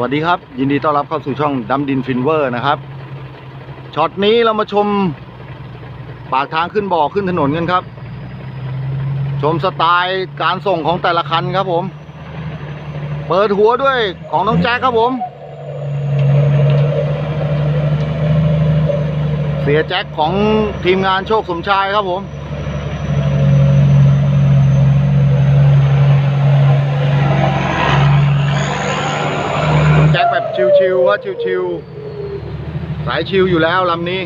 วัสดีครับ ยินดีต้อนรับเข้าสู่ช่องดำดินฟินเวอร์นะครับช็อตนี้เรามาชมปากทางขึ้นบ่อขึ้นถนนกันครับ ชมสไตล์การส่งของแต่ละคันครับผม เปิดหัวด้วยของน้องแจ็คครับผม เสียแจ็คของทีมงานโชคสมชายครับผม คุณแจ็คแบบชิ วๆว่าชิวๆสายชิวอยู่แล้วลำนี้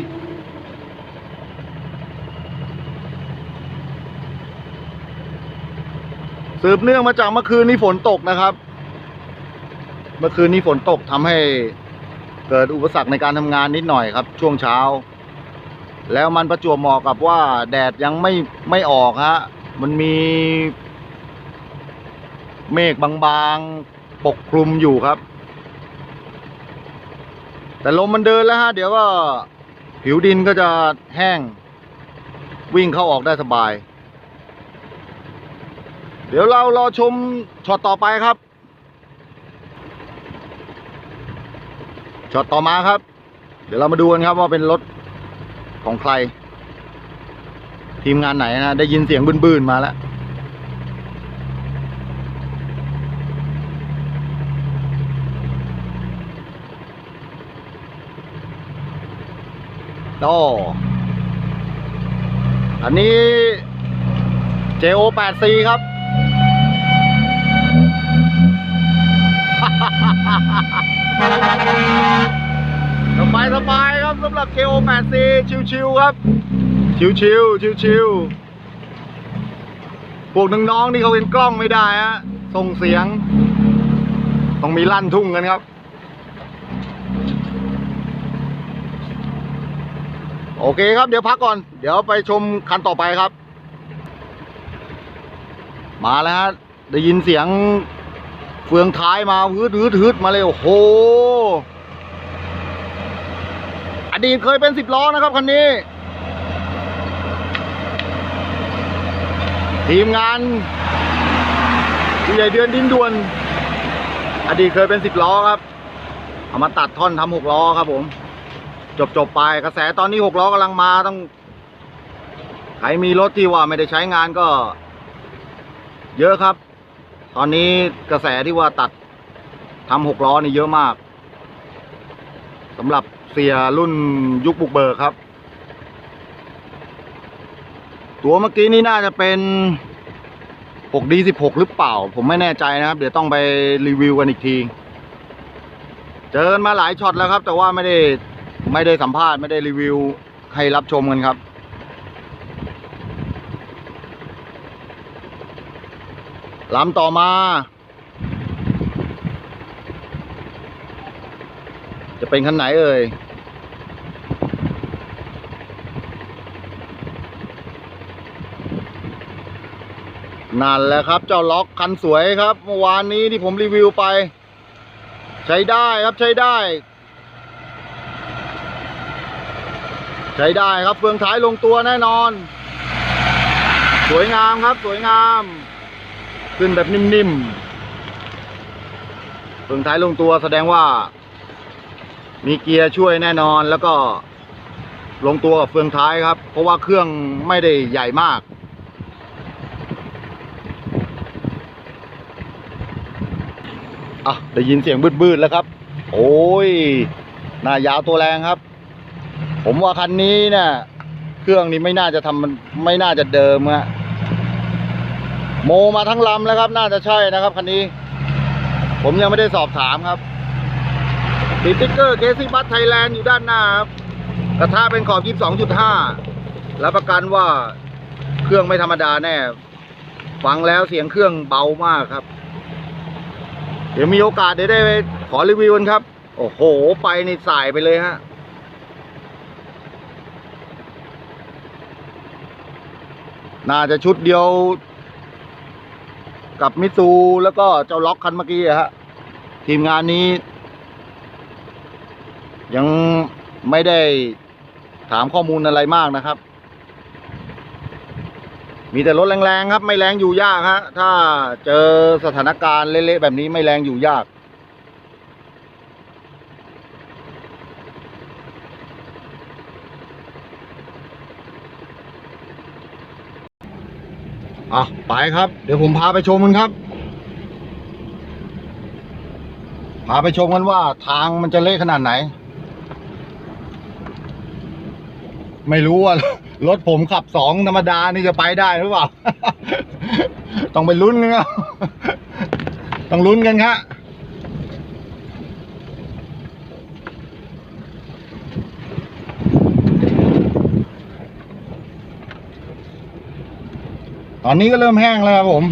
สืบเนื่องมาจากเมื่อคืนนี้ฝนตกนะครับ เมื่อคืนนี้ฝนตกทำให้เกิดอุปสรรคในการทำงานนิดหน่อยครับ ช่วงเช้า แล้วมันประจวบเหมาะกับว่าแดดยังไม่ไม่ออกฮะมันมีเมฆบางๆ ปกคลุมอยู่ครับ แต่ลมมันเดินแล้วฮะ เดี๋ยวก็ผิวดินก็จะแห้ง วิ่งเข้าออกได้สบาย เดี๋ยวเรารอชมช็อตต่อไปครับช็อตต่อมาครับ เดี๋ยวเรามาดูกันครับว่าเป็นรถของใคร ทีมงานไหนนะ ได้ยินเสียงบืนๆมาแล้ว โอ้อันนี้ JO8C ครับ สบายสบายครับสำหรับ JO8C ชิวๆครับ ชิวๆชิวๆพวกน้องๆนี่เขาเป็นกล้องไม่ได้ฮะส่งเสียง ต้องมีลั่นทุ่งกันครับ โอเคครับเดี๋ยวพักก่อน เดี๋ยวไปชมคันต่อไปครับ มาแล้วฮะได้ยินเสียงเฟืองท้ายมาฮืดฮืดฮืดมาเลยโอ้โหอดีตเคยเป็นสิบล้อนะครับคันนี้ ทีมงานผู้ใหญ่เดือนดินด่วน อดีตเคยเป็นสิบล้อครับ เอามาตัดท่อนทำหกล้อครับผม จบจบไปกระแสตอนนี้หกล้อกำลังมาต้องใครมีรถที่ว่าไม่ได้ใช้งานก็ เยอะครับ ตอนนี้กระแสที่ว่าตัดทำหกล้อนี่เยอะมากสำหรับเสียรุ่นยุคบุกเบิกครับ ตัวเมื่อกี้นี่น่าจะเป็น 6D16 หรือเปล่า ผมไม่แน่ใจนะครับ เดี๋ยวต้องไปรีวิวกันอีกที เจอมาหลายช็อตแล้วครับ แต่ว่าไม่ได้ ไม่ได้สัมภาษณ์ไม่ได้รีวิวให้รับชมกันครับ ลำต่อมา จะเป็นคันไหนเอ่ยนั่นแหละครับ เจ้าล็อกคันสวยครับ เมื่อวานนี้ที่ผมรีวิวไป ใช้ได้ครับใช้ได้ ใช้ได้ครับเฟืองท้ายลงตัวแน่นอน สวยงามครับสวยงาม ขึ้นแบบนิ่มๆเฟืองท้ายลงตัวแสดงว่า มีเกียร์ช่วยแน่นอนแล้วก็ลงตัวกับเฟืองท้ายครับ เพราะว่าเครื่องไม่ได้ใหญ่มาก อะ ได้ยินเสียงบืดๆแล้วครับ โอ้ยหน้ายาวตัวแรงครับ ผมว่าคันนี้เนี่ยเครื่องนี้ไม่น่าจะทำมันไม่น่าจะเดิมอะโมมาทั้งลำแล้วครับ น่าจะใช่นะครับคันนี้ ผมยังไม่ได้สอบถามครับติดติ๊กเกอร์เคซี่บัสไทยแลนด์อยู่ด้านหน้าครับกระทะเป็นขอบ 22.5 รับประกันว่าเครื่องไม่ธรรมดาแน่ ฟังแล้วเสียงเครื่องเบามากครับ เดี๋ยวมีโอกาสเดี๋ยวได้ไปขอรีวิวกันครับ โอ้โห ไปในสายไปเลยฮะ น่าจะชุดเดียวกับมิตซูแล้วก็เจ้าล็อกคันเมื่อกี้ฮะ ทีมงานนี้ ยังไม่ได้ถามข้อมูลอะไรมากนะครับ มีแต่รถแรงๆครับ ไม่แรงอยู่ยากฮะ ถ้าเจอสถานการณ์เละๆแบบนี้ไม่แรงอยู่ยาก อะไปครับ เดี๋ยวผมพาไปชมกันครับ พาไปชมกันว่าทางมันจะเละขนาดไหน ไม่รู้ว่ารถผมขับสองธรรมดานี่จะไปได้หรือเปล่า ต้องไปลุ้นกันครับต้องลุ้นกันครับ ตอนนี้ก็เริ่มแห้งแล้วครับผม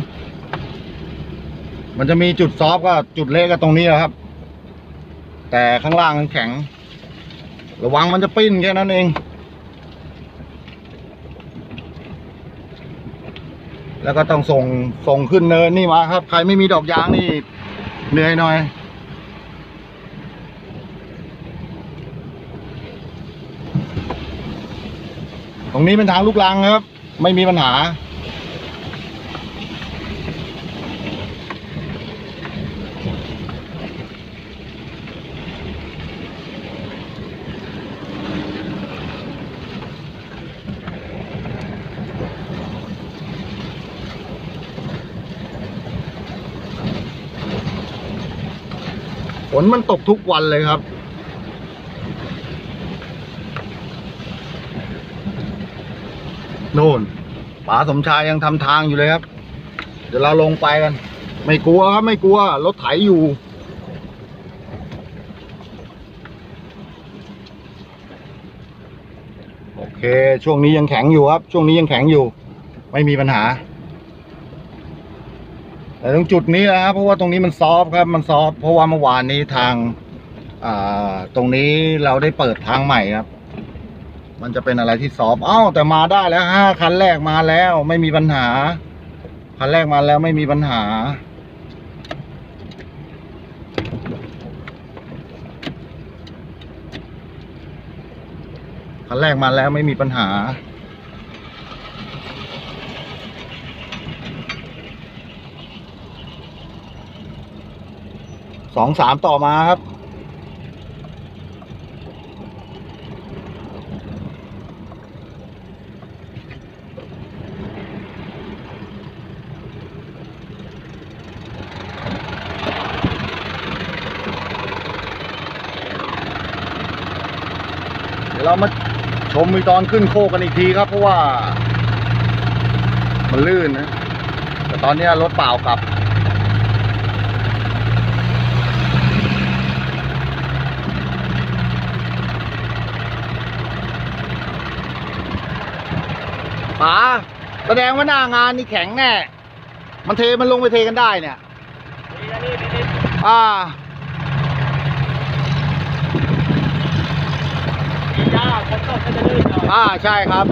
มันจะมีจุดซอฟก็จุดเละก็ตรงนี้แหละครับ แต่ข้างล่างมันแข็ง ระวังมันจะปิ้นแค่นั้นเอง แล้วก็ต้องส่งส่งขึ้นเนินนี่มาครับ ใครไม่มีดอกยางนี่เหนื่อยหน่อยตรงนี้เป็นทางลูกลังครับ ไม่มีปัญหา ฝนมันตกทุกวันเลยครับ โน่นป๋าสมชายยังทำทางอยู่เลยครับ เดี๋ยวเราลงไปกัน ไม่กลัวครับไม่กลัว รถไถอยู่โอเค ช่วงนี้ยังแข็งอยู่ครับ ช่วงนี้ยังแข็งอยู่ ไม่มีปัญหา แต่ตรงจุดนี้นะครับเพราะว่าตรงนี้มันซอฟต์ครับมันซอฟต์เพราะว่าเมื่อวานนี้ทางตรงนี้เราได้เปิดทางใหม่ครับ มันจะเป็นอะไรที่ซอฟต์อ้าวแต่มาได้แล้วห้าคันแรกมาแล้ว ไม่มีปัญหา คันแรกมาแล้วไม่มีปัญหาคันแรกมาแล้วไม่มีปัญหา สองสามต่อมาครับ เดี๋ยวเรามาชมมีตอนขึ้นโคกันอีกทีครับ เพราะว่า มันลื่นนะ แต่ตอนนี้รถเปล่ากลับ ป๋าแสดงว่าหน้างานนี่แข็งแน่ มันเทมันลงไปเทกันได้เนี่ยนี่นะนี่นี่อ่านี่จ้าคนตกก็จะลื่นหน่อยอ่าใช่ครับ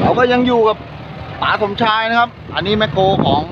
เราก็ยังอยู่กับป๋าสมชายนะครับ อันนี้แมคโครของ